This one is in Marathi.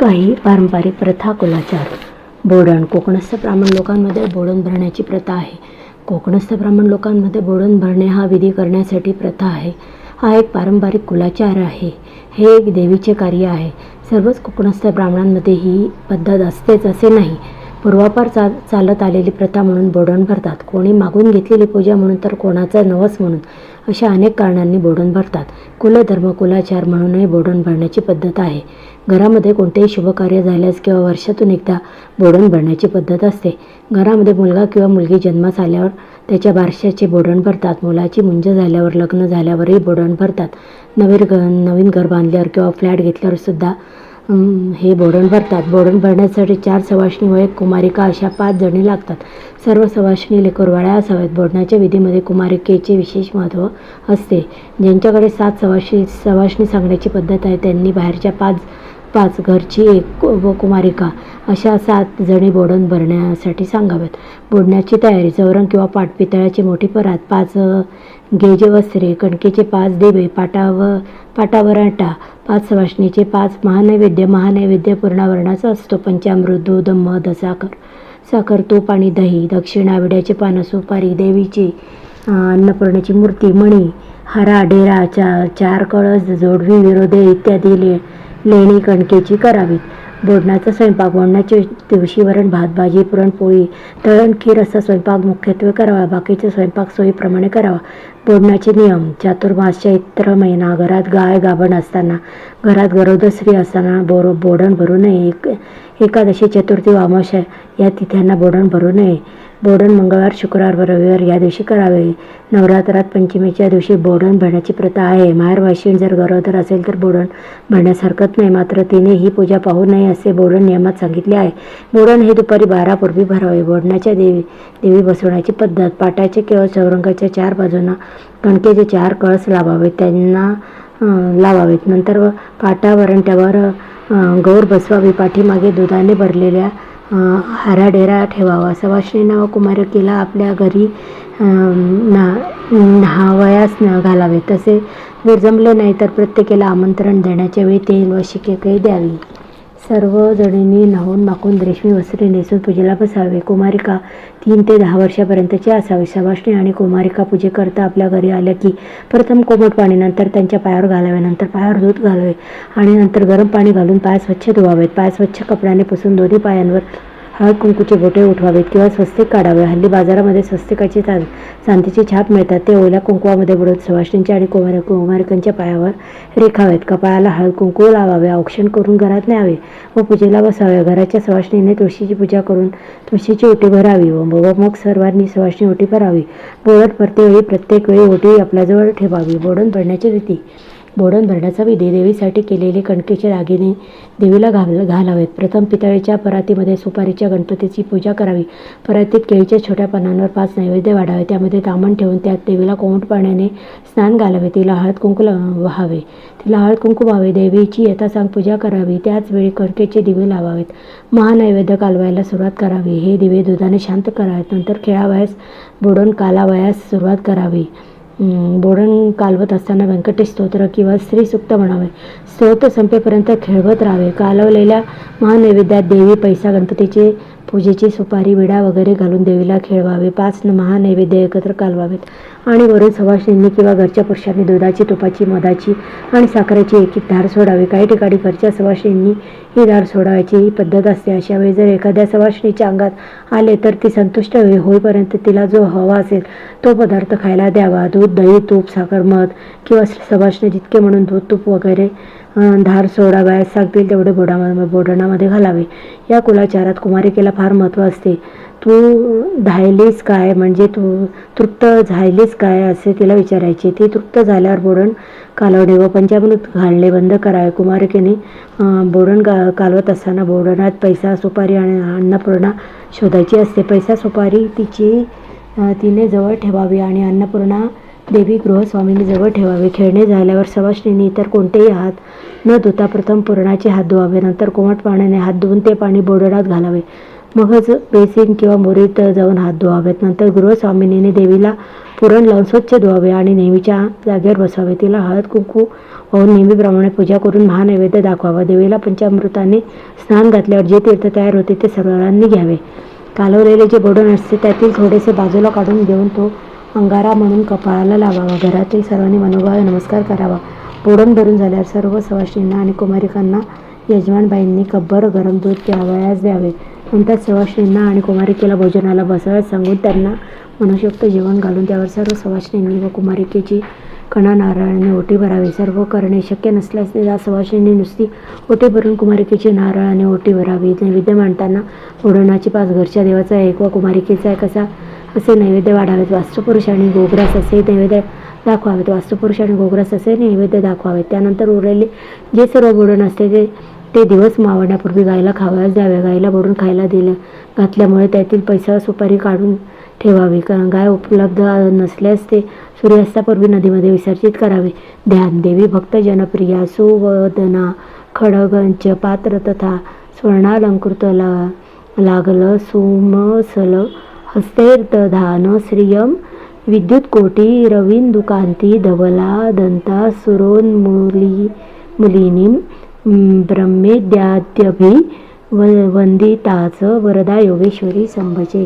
काही पारंपरिक प्रथा कुलाचार बोडण कोकणस्थ ब्राह्मण लोकांमध्ये बोडण भरण्याची प्रथा आहे. कोकणस्थ ब्राह्मण लोकांमध्ये बोडण भरणे हा विधी करण्यासाठी प्रथा आहे. हा एक पारंपरिक कुलाचार आहे. हे एक देवीचे कार्य आहे. सर्वच कोकणस्थ ब्राह्मणांमध्ये ही पद्धत असतेच असे नाही. पूर्वापार चा चालत आलेली प्रथा म्हणून बोडण भरतात. कोणी मागून घेतलेली पूजा म्हणून तर कोणाचा नवस म्हणून अशा अनेक कारणांनी बोडण भरतात. कुलधर्म कुलाचार म्हणूनही बोडण भरण्याची पद्धत आहे. घरामध्ये कोणतेही शुभकार्य झाल्यास किंवा वर्षातून एकदा बोडण भरण्याची पद्धत असते. घरामध्ये मुलगा किंवा मुलगी जन्मास आल्यावर त्याच्या बारशाचे बोडण भरतात. मुलाची मुंज झाल्यावर लग्न झाल्यावरही बोडण भरतात. नवीन नवीन घर बांधल्यावर किंवा फ्लॅट घेतल्यावर सुद्धा हे बोडण भरतात. बोडण भरण्यासाठी चार सवाष्णी व एक कुमारिका अशा पाच जणी लागतात. सर्व सवाष्णी लेकरवाळ्या असाव्यात. बोडण्याच्या विधीमध्ये कुमारिकेचे विशेष महत्त्व असते. ज्यांच्याकडे सात सवाशी सवाष्णी सांगण्याची पद्धत आहे त्यांनी बाहेरच्या पाच पाच घरची एक व कुमारिका अशा सात जणी बोडण भरण्यासाठी सांगाव्यात. बोडण्याची तयारी चौरंग किंवा पाटपितळ्याची मोठी परात पाच गेजे वस्त्रे कणकेचे पाच देवे पाटाव पाटावर आटा पाच सवाशणीचे पाच महानैवेद्य महानैवेद्य पूर्णावरणाचा असतो पंचामृत दूध मध साखर साखर तूप आणि दही दक्षिणा विड्याचे पानं सुपारी देवीची अन्नपूर्णाची मूर्ती मणी हरा डेरा चा चार कळस जोडवी विरोधे इत्यादी ले लेणी कणकेची करावीत बोडणाचा स्वयंपाक बोडण्याचे दिवशी वरण भात भाजी पुरणपोळी तळण खीर असा स्वयंपाक मुख्यत्वे करावा. बाकीचे स्वयंपाक सोयीप्रमाणे करावा. बोडण्याचे नियम चातुर्मास चैत्र महिना घरात गाय गाभण असताना घरात गरोदर स्त्री असताना बोर बोडण भरू नये. एक एकादशी चतुर्थी व अमावस्या या तिथ्यांना बोडण भरू नये. बोडण मंगळवार शुक्रवार व रविवार या दिवशी करावे. नवरात्रात पंचमीच्या दिवशी बोडण भरण्याची प्रथा आहे. माहेरवाशीण जर गरोदर असेल तर बोडण भरण्यास हरकत नाही. मात्र तिने ही पूजा पाहू नये असे बोडण नियमात सांगितले आहे. बोडण हे दुपारी बारापूर्वी भरावे. बोडण्याच्या देवी देवी बसवण्याची पद्धत. पाटाचे किंवा चौरंगाच्या चार बाजूंना कणकेचे चार कळस लावावेत. त्यांना लावावेत. नंतर व पाटावरंट्यावर गौर बसवावी. पाठीमागे दुधाने भरलेल्या हाराडेरा ठेवावा. सवाष्णींना व आपल्या घरी ना न्हावयास न घालावे. तसे जर जमले नाही तर प्रत्येकाला आमंत्रण देण्याच्या वेळी तेल व शिकेकही द्यावी. सर्व जणींनी न्हावून माकून रेशमी वस्त्रे नेसून पूजेला बसावे. कुमारिका तीन ते दहा वर्षापर्यंतची असावी. सवाष्णी आणि कुमारिका पूजेकरता आपल्या घरी आल्या की प्रथम कोमट पाणी नंतर त्यांच्या पायावर घालावे नंतर पायावर दूध घालावे आणि नंतर गरम पाणी घालून पाय स्वच्छ धुवावेत. पाय स्वच्छ कपड्याने पुसून दोन्ही पायांवर हळद कुंकूचे बोटे उठवावेत किंवा स्वस्तिक काढावे. हल्ली बाजारामध्ये स्वस्तिकाची चा चांदीची छाप मिळतात. ते ओल्या कुंकवामध्ये बुडून सवाष्णींच्या आणि कुमार कुमारिकांच्या पायावर रेखावेत. कपाळाला हळद कुंकू लावावे औक्षण करून घरात न्यावे व पूजेला बसावे. घराच्या सवाष्णीने तुळशीची पूजा करून तुळशीची ओटी भरावी व मग सर्वांनी सवाष्णी ओटी भरावी. बोलत प्रत्येक प्रत्येक वेळी ओटी आपल्याजवळ ठेवावी. बोडून पडण्याची रीती बोडण भरण्याचा विधी देवीसाठी केलेले कणकेचे दागिने देवीला घाल घालावेत. प्रथम पितळेच्या परातीमध्ये सुपारीच्या गणपतीची पूजा करावी. परातीत केळीच्या छोट्या पानांवर पाच नैवेद्य वाढावे. त्यामध्ये तामण ठेवून त्यात देवीला कोमट पाण्याने स्नान घालावे. तिला हळद कुंकू व्हावे. तिला हळद कुंकू व्हावे. देवीची यथासांग पूजा करावी. त्याचवेळी कणकेचे दिवे लावावेत. महानैवेद्य कालवायला सुरुवात करावी. हे दिवे दुधाने शांत करावेत. नंतर खेळावयास बोडण कालावयास सुरुवात करावी. बोडण कालवत असताना व्यंकटेश स्तोत्र किंवा स्त्री सुक्त म्हणावे. स्तोत्र संपेपर्यंत खेळवत राहावे. कालवलेल्या महानैवेद्यात देवी पैसा गणपतीचे पूजेची सुपारी विडा वगैरे घालून देवीला खेळवावे. पाच महानैवेद्य एकत्र कालवावेत. आणि वरून सवाशिंनी किंवा घरच्या पुरुषांनी दुधाची तुपाची मधाची आणि साखरेची एक एक धार सोडावी. काही ठिकाणी घरच्या सवाष्णींनी ही धार सोडावायची ही पद्धत असते. अशा वेळी जर एखाद्या सवाशिणीच्या अंगात आले तर ती संतुष्ट होई होईपर्यंत तिला जो हवा असेल तो पदार्थ खायला द्यावा. दूध दही तूप साखर मध किंवा सवाष्णी जितके म्हणून दूध तूप वगैरे धार सोडावयास सांगतील तेवढे बोडामध्ये बोडणामध्ये घालावे. या कुलाचारात कुमारिकेला फार महत्त्व असते. तू धायलीस काय? म्हणजे तू तृप्त झालीस काय? असे तिला विचारायचे. ती तृप्त झाल्यावर बोडण कालवणे व पंचामृत घालणे बंद करावे. कुमारिकेने बोडण का कालवत असताना बोडणात पैसा सुपारी आणि अन्नपूर्णा शोधायची असते. पैसा सुपारी तिची तिने जवळ ठेवावी आणि अन्नपूर्णा देवी गृहस्वामींनी जवळ ठेवावे. खेळणे झाल्यावर सवाष्णींनी इतर कोणतेही हात न धुता प्रथम पुरणाचे हात धुवावे. नंतर कोमट पाण्याने हात धुवून ते पाणी बोडडात घालावे. मगच बेसिन किंवा मोरीत जाऊन हात धुवावेत. नंतर गृहस्वामिनीने देवीला पुरण लावून स्वच्छ धुवावे आणि नेहमीच्या जागेवर बसावे. तिला हळद कुंकू होऊन नेहमीप्रमाणे पूजा करून महानैवेद्य दाखवावा. देवीला पंचामृताने स्नान घातल्यावर जे तीर्थ तयार होते ते सर्वांनी घ्यावे. कालवलेले जे बोडण असते त्यातील थोडेसे बाजूला काढून घेऊन तो अंगारा म्हणून कपाळाला लावावा. घरातील सर्वांनी मनोभावे नमस्कार करावा. पुरण भरून झाल्यावर सर्व सवाशिणींना आणि कुमारिकांना यजमानबाईंनी कब्बर गरम दूध प्यावयास द्यावे. नंतर सवाशिणींना आणि कुमारिकेला भोजनाला बसाव्यास सांगून त्यांना मनोशक्त जेवण घालून त्यावर सर्व सवाशिणींनी व कुमारिकेची कणा नारळाने ओटी भरावी. सर्व करणे शक्य नसल्यास त्या सवाशिणी नुसती ओटी भरून कुमारिकेची नारळाने ओटी भरावी. नैवेद्य मांडताना बोडणाची पाच घरच्या देवाचा एक व कुमारिकेचा एक असा असे नैवेद्य वाढावेत. वास्तुपुरुष आणि गोग्रास असे नैवेद्य दाखवावेत. वास्तुपुरुष आणि गोग्रास असे नैवेद्य दाखवावेत. त्यानंतर उरलेले जे सर्व बोडण असते ते ते दिवस मावण्यापूर्वी गायला खावायला द्यावे. गायला बोडून खायला दिलं घातल्यामुळे त्यातील पैसा सुपारी काढून ठेवावी. कारण गाय उपलब्ध नसल्यास ते सूर्यास्तापूर्वी नदीमध्ये विसर्जित करावे. ध्यान देवी भक्त जनप्रिया सुवदना खडगंच पात्र तथा स्वर्णालंकृत ला लागलं सुमसल हस्तैर्दधान श्रियं विद्युतकोटी रवींदुकांती धवला दंता सुरोन्मुली मुलीनीं ब्रह्मेद्याद्यभि व वंदिताच वरदा योगेश्वरी संभजे।